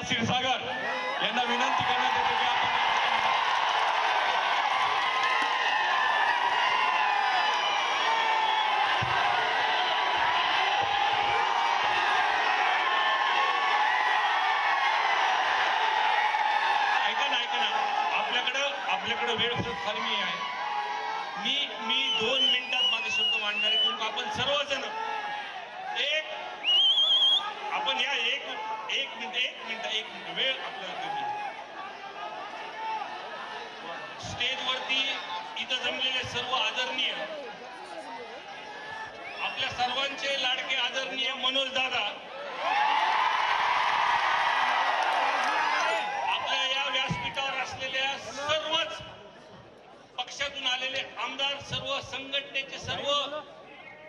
प्रिया क्षीरसागर यांना विनंती करण्यात येते की आपण ऐका ना ऐका ना. आपल्याकडं आपल्याकडं वेळ खूप कमी आहे. मी मी दोन मिनिटात माझे शब्द मांडणार आहे आपण सर्वजण आपण या एक एक मिनिट एक मिनिट एक मिनिट. वेळ आपल्याला स्टेजवरती इथं जमलेले सर्व आदरणीय आपल्या सर्वांचे लाडके आदरणीय मनोज दादा आपल्या या व्यासपीठावर असलेल्या सर्वच पक्षातून आलेले आमदार सर्व संघटनेचे सर्व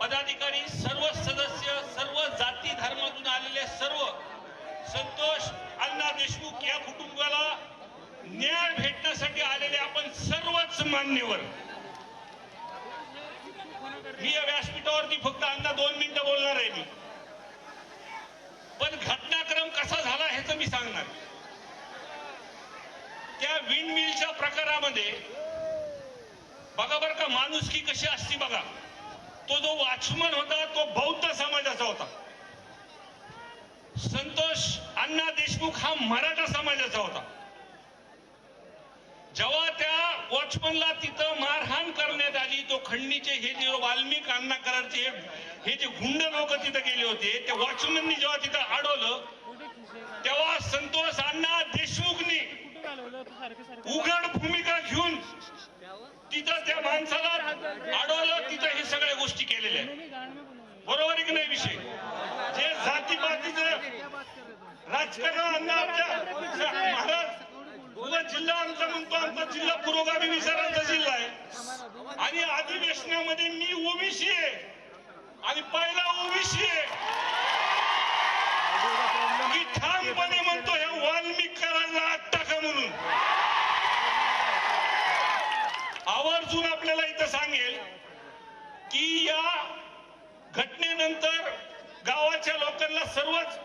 पदाधिकारी सर्व सदस्य सर्व जाती धर्मातून आलेले सर्व संतोष अण्णा देशमुख या कुटुंबाला न्याय भेटण्यासाठी आलेले आपण सर्वच मान्यवर. मी या व्यासपीठावरती फक्त अण्णा दोन मिनिटं बोलणार आहे मी. पण घटनाक्रम कसा झाला ह्याचं मी सांगणार. त्या विंड मिलच्या प्रकारामध्ये बघा बरं का माणुसकी कशी असती बघा. तो जो वॉचमन होता तो बौद्ध समाजाचा होता. संतोष अण्णा देशमुख हा मराठा समाजाचा होता. जेव्हा त्या वॉचमनला तिथं मारहाण करण्यात आली तो खंडीचे हे जे वाल्मिक अण्णा करारचे हे जे गुंड लोक तिथं गेले होते त्या वॉचमननी जेव्हा तिथं अडवलं तेव्हा संतोष अण्णा देशमुखनी उघड भूमिका घेऊन तिथं त्या माणसाला अडवलं तिथं हे सगळ्या गोष्टी केलेल्या बरोबर आहे की नाही विषय? जे जातीपातीचं राजकारण महाराज उगा जिल्हा आमचा म्हणतो आमचा जिल्हा पुरोगामी विचारांचा जिल्हा आहे. आणि अधिवेशनामध्ये मी ओबीसी आहे. आणि पहिला ओबीसी आहे. मी ठामपणे म्हणतो ह्या वाल्मिकरांना करायला आत टाका म्हणून. आवर्जून आपल्याला इथं सांगेल की या घटनेनंतर गावाच्या लोकांना सर्वच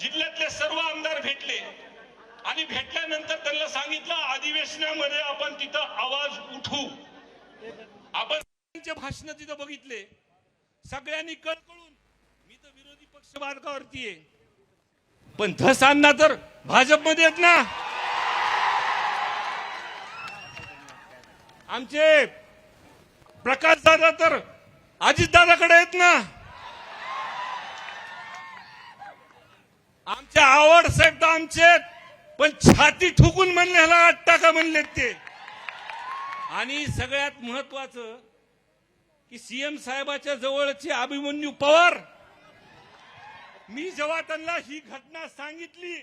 जिल्ह्यातले सर्व आमदार भेटले. आणि भेटल्यानंतर त्यांना सांगितलं अधिवेशनामध्ये आपण तिथं आवाज उठू. आपण भाषण तिथं बघितले. सगळ्यांनी कळकळून मी तर विरोधी पक्ष मार्गावरती आहे. पण धसांना तर भाजपमध्ये आहेत ना? आमचे प्रकाश दादा तर अजितदादाकडे आहेत ना? आमचे आवड साहेब तर आमचे पण छाती ठोकून म्हणले ह्याला आठ टाका म्हणलेत ते? आणि सगळ्यात महत्वाचं की सीएम साहेबाच्या जवळचे अभिमन्यू पवार मी जेव्हा त्यांना ही घटना सांगितली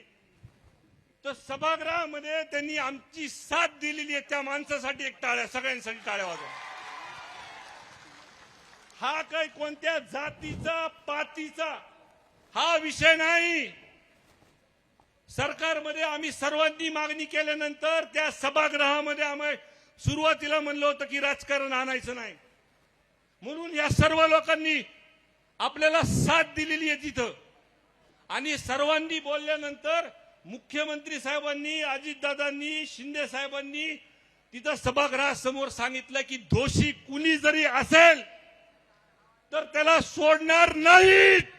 तर सभागृहामध्ये त्यांनी आमची साथ दिलेली आहे त्या माणसासाठी एक टाळ्या सगळ्यांसाठी टाळ्या वाजवा. हा काही कोणत्या जातीचा पातीचा हा विषय नाही. सरकारमध्ये आम्ही सर्वांनी मागणी केल्यानंतर त्या सभागृहामध्ये आम्ही सुरुवातीला म्हणलं होतं की राजकारण आणायचं नाही. म्हणून या सर्व लोकांनी आपल्याला साथ दिलेली आहे तिथं. आणि सर्वांनी बोलल्यानंतर मुख्यमंत्री साहेबांनी अजितदादांनी शिंदे साहेबांनी तिथं सभागृहासमोर सांगितलं की दोषी कुणी जरी असेल तर त्याला सोडणार नाहीत.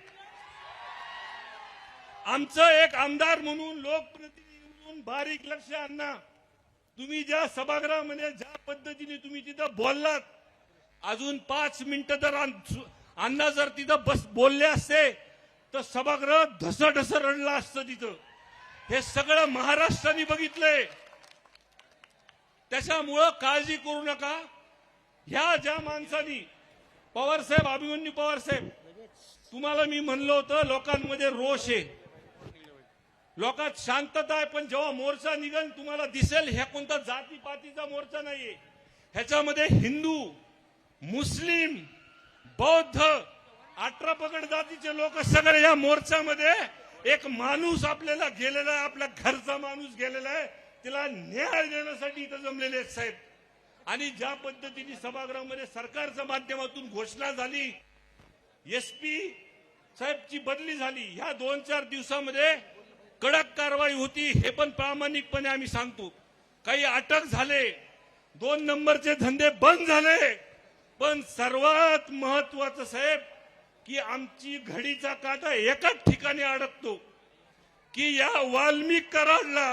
आमचं एक आमदार म्हणून लोकप्रतिनिधी म्हणून बारीक लक्ष आणा. तुम्ही ज्या सभागृहामध्ये ज्या पद्धतीने तुम्ही तिथं बोललात अजून पाच मिनिटं जर आण- अण्णा जर तिथं बस बोलले असते तर सभागृह ढसढस रडला असतं तिथं. हे सगळं महाराष्ट्राने बघितलंय. त्याच्यामुळं काळजी करू नका. ह्या ज्या माणसानी पवारसाहेब अभिमन्यू पवारसाहेब तुम्हाला मी म्हणलं होतं लोकांमध्ये रोष आहे. लोकात शांतता आहे पण जेव्हा मोर्चा निघन तुम्हाला दिसेल ह्या कोणता जातीपातीचा मोर्चा नाहीये. ह्याच्यामध्ये हिंदू मुस्लिम बौद्ध अठरा पगड जातीचे लोक सगळे या मोर्चामध्ये एक माणूस आपल्याला गेलेला आहे आपल्या घरचा माणूस गेलेला आहे. तिला न्याय देण्यासाठी इथं जमलेले आहेत साहेब. आणि ज्या पद्धतीने सभागृहामध्ये सरकारच्या माध्यमातून घोषणा झाली एसपी साहेबची बदली झाली ह्या दोन चार दिवसामध्ये कडक कारवाई होती हे पण प्रामाणिकपणे आम्ही सांगतो. काही अटक झाले दोन नंबरचे धंदे बंद झाले. पण सर्वात महत्वाचं साहेब की आमची घडीचा काटा एकाच ठिकाणी अडकतो की या वाल्मिक कराडला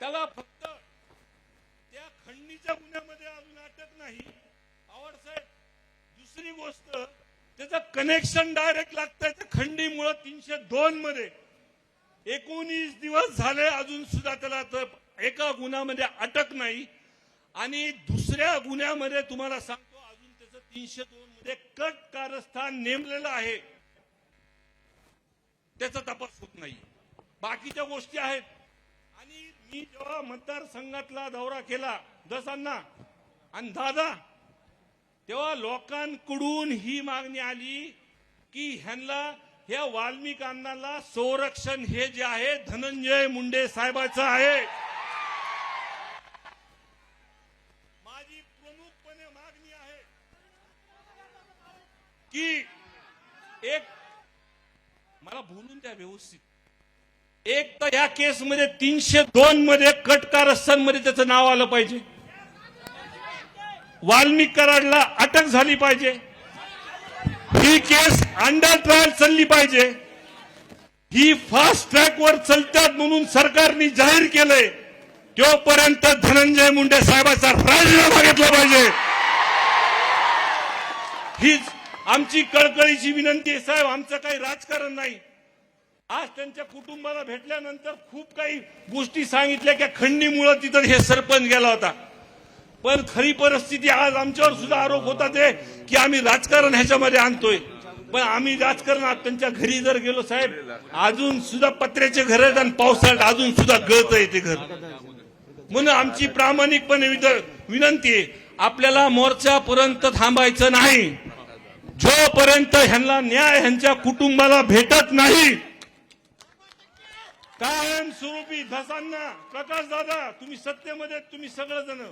त्याला फक्त त्या खंडणीच्या गुन्ह्यामध्ये अजून अटक नाही. आवड साहेब दुसरी गोष्ट त्याचं कनेक्शन डायरेक्ट लागतंय. त्या खंडीमुळं तीनशे दोन मध्ये एकोणीस दिवस झाले अजून सुद्धा त्याला तर एका गुन्ह्यामध्ये अटक नाही. आणि दुसऱ्या गुन्ह्यामध्ये तुम्हाला सांगतो अजून त्याचं तीनशे दोन मध्ये कट कारस्थान नेमलेलं आहे. त्याचा तपास होत नाही. बाकीच्या गोष्टी आहेत. आणि मी जेव्हा मतदारसंघातला दौरा केला दसांना आणि दादा तेव्हा लोकांकडून ही मागणी आली की ह्यांना ह्या वाल्मिकांना संरक्षण हे जे आहे धनंजय मुंडे साहेबाचं आहे. माझी प्रमुखपणे मागणी आहे की एक मला बोलून द्या व्यवस्थित. एक तर या केसमध्ये तीनशे दोन मध्ये कट कारस्थानमध्ये त्याचं नाव आलं पाहिजे. वाल्मिक कराडला अटक झाली पाहिजे. ही केस अंडर ट्रायल चालली पाहिजे. ही फास्ट ट्रॅकवर चलतात म्हणून सरकारने जाहीर केलंय. तोपर्यंत धनंजय मुंडे साहेबाचा राजीनामा घेतला पाहिजे. हीच आमची कळकळीची विनंती आहे. साहेब आमचं काही राजकारण नाही. आज त्यांच्या कुटुंबाला भेटल्यानंतर खूप काही गोष्टी सांगितल्या की खंडीमुळं तिथं हे सरपंच गेला होता. पण खरी परिस्थिती आज आमच्यावर सुद्धा आरोप होता ते की आम्ही राजकारण ह्याच्यामध्ये आणतोय. पण आम्ही राजकारणात त्यांच्या घरी जर गेलो साहेब अजून सुद्धा पत्र्याचे घर आहेत आणि पावसाळ्यात अजून सुद्धा गळत आहे ते घर. म्हणून आमची प्रामाणिकपणे विनंती आहे आपल्याला मोर्चापर्यंत थांबायचं नाही. जोपर्यंत ह्यांना न्याय ह्यांच्या कुटुंबाला भेटत नाही कायमस्वरूपी धसांना प्रकाश दादा तुम्ही सत्तेमध्ये तुम्ही तुम्ही सगळेजण.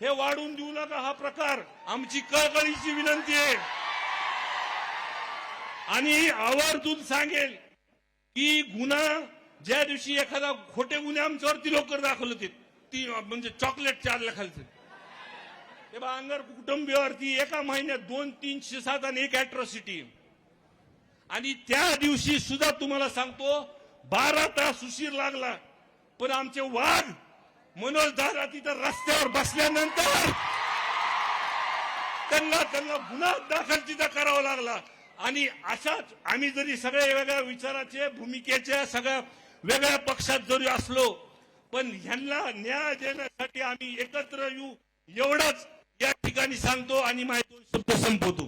हे वाढून देऊ नका हा प्रकार. आमची कळकळीची विनंती आहे. आणि आवर्जून सांगेल की गुन्हा ज्या दिवशी एखादा खोटे गुन्हे आमच्यावरती लवकर दाखल होते ती म्हणजे चॉकलेट चारला खालचे. ते बा अंगर कुटुंबियावरती एका महिन्यात दोन तीनशे सात आणि एक अॅट्रॉसिटी आणि त्या दिवशी सुद्धा तुम्हाला सांगतो बारा तास उशीर लागला पण आमचे वाघ मनोज दादा तिथं रस्त्यावर बसल्यानंतर त्यांना त्यांना गुन्हा दाखल तिथं करावा लागला. आणि अशाच आम्ही जरी सगळ्या वेगळ्या विचाराचे भूमिकेच्या सगळ्या वेगळ्या पक्षात जरी असलो पण ह्यांना न्याय देण्यासाठी आम्ही एकत्र येऊ एवढंच या ठिकाणी सांगतो आणि माझे दोन शब्द संपवतो